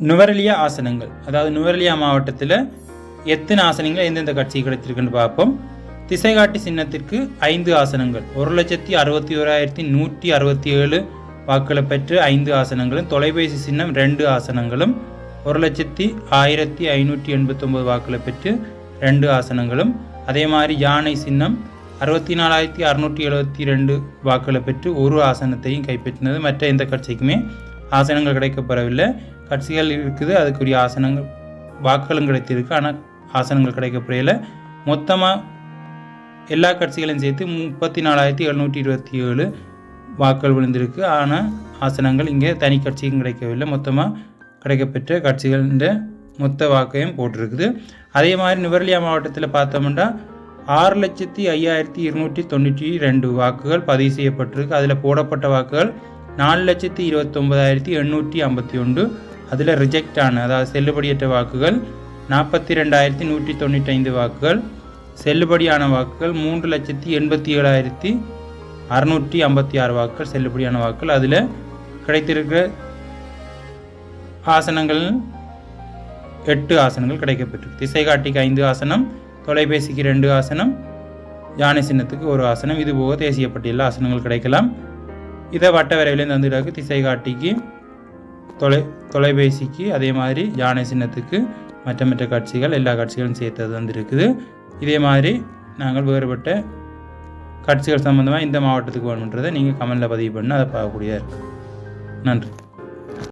நுவரெலியா ஆசனங்கள். அதாவது நுவரெலியா மாவட்டத்தில் எத்தனை ஆசனங்கள் எந்தெந்த கட்சி கிடைத்திருக்குன்னு பார்ப்போம். திசைகாட்டி சின்னத்திற்கு ஐந்து ஆசனங்கள். ஒரு லட்சத்தி அறுபத்தி ஓராயிரத்தி நூற்றி அறுபத்தி ஏழு வாக்குகளை பெற்று ஐந்து ஆசனங்களும் தொலைபேசி சின்னம் ரெண்டு ஆசனங்களும் ஒரு லட்சத்தி ஆயிரத்தி ஐநூற்றி எண்பத்தொம்பது வாக்களை பெற்று ரெண்டு ஆசனங்களும் அதே மாதிரி யானை சின்னம் அறுபத்தி நாலாயிரத்தி அறுநூற்றி எழுபத்தி ரெண்டு வாக்களை பெற்று ஒரு ஆசனத்தையும் கைப்பற்றினது. மற்ற எந்த கட்சிக்குமே ஆசனங்கள் கிடைக்கப்பெறவில்லை கட்சிகள் இருக்குது அதுக்குரிய ஆசனங்கள் வாக்குகளும் கிடைத்திருக்கு. ஆனால் ஆசனங்கள் கிடைக்கப்பெறல மொத்தமாக எல்லா கட்சிகளையும் சேர்த்து முப்பத்தி நாலாயிரத்தி எழுநூற்றி இருபத்தி ஏழு வாக்குகள் விழுந்திருக்கு. ஆனால் ஆசனங்கள் இங்கே தனி கட்சிக்கும் கிடைக்கவில்லை. மொத்தமாக கிடைக்கப்பெற்ற கட்சிகளின் மொத்த வாக்கையும் போட்டிருக்குது. அதே மாதிரி நிவர்லியா மாவட்டத்தில் பார்த்தோம்னா ஆறு லட்சத்தி ஐயாயிரத்தி இருநூற்றி தொண்ணூற்றி ரெண்டு வாக்குகள் பதிவு செய்யப்பட்டிருக்கு. அதில் போடப்பட்ட வாக்குகள் நாலு லட்சத்தி இருபத்தொம்பதாயிரத்தி எண்ணூற்றி ஐம்பத்தி ஒன்று. அதில் ரிஜெக்ட் ஆன அதாவது செல்லுபடியற்ற வாக்குகள் நாற்பத்தி ரெண்டாயிரத்தி நூற்றி தொண்ணூற்றி ஐந்து வாக்குகள். செல்லுபடியான வாக்குகள் மூன்று லட்சத்தி எண்பத்தி ஏழாயிரத்தி அறுநூற்றி ஐம்பத்தி ஆறு வாக்குகள் செல்லுபடியான வாக்குகள். அதில் கிடைத்திருக்கிற ஆசனங்கள் எட்டு ஆசனங்கள் கிடைக்கப்பெற்று திசைகாட்டிக்கு ஐந்து ஆசனம் தொலைபேசிக்கு ரெண்டு ஆசனம் யானை சின்னத்துக்கு ஒரு ஆசனம். இதுபோக தேசிய பட்டியலில் ஆசனங்கள் கிடைக்கலாம். இதை வட்ட வரைவிலேருந்து வந்துடாக்கு திசைகாட்டிக்கு தொலை தொலைபேசிக்கு அதே மாதிரி யானை சின்னத்துக்கு மற்ற மற்ற காட்சிகள் எல்லா காட்சிகளும் சேர்த்தது வந்துருக்குது இதே மாதிரி நாங்கள் வேறுபட்ட காட்சிகள் சம்மந்தமாக இந்த மாவட்டத்துக்கு வேணுன்றதை நீங்கள் கமெண்டில் பதிவு பண்ணால் அதை பார்க்கக்கூடியதாக இருக்குது நன்றி.